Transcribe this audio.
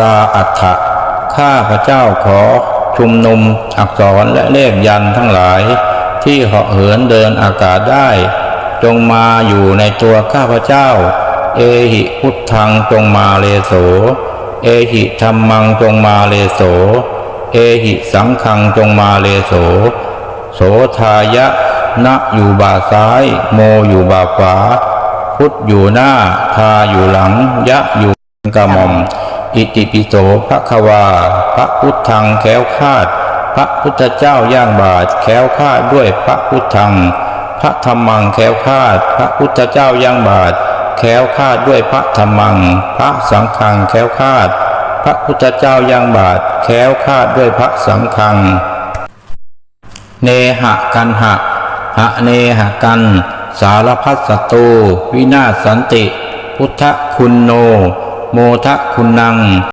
ราอัฏฐะข้าพระเจ้าขอชุมนุมอักษรและเลขยันทั้งหลาย ที่เหาะเหินเดินอากาศได้ จงมาอยู่ในตัวข้าพเจ้า เอหิพุทธังจงมาเลโส เอหิธรรมังจงมาเลโส เอหิสังฆังจงมาเลโส โสทายะนะอยู่บ่าซ้าย โมอยู่บ่าขวาพุทธอยู่หน้า ทาอยู่หลัง ยะอยู่กระหม่อม อิติปิโสพระควา พระพุทธังแคล้วคาด พระพุทธเจ้าย่างบาทแคล้วคาดด้วยพระพุทธัง พระธรรมังแคล้วคาด พระพุทธเจ้าย่างบาทแคล้วคาดด้วยพระธรรมัง พระสังฆังแคล้วคาด พระพุทธเจ้าย่างบาทแคล้วคาดด้วยพระสังฆัง เนหะกันหะหะเนหะกัน สารพัดศัตรูวินาศสันติ พุทธคุณโน โมทะคุณนัง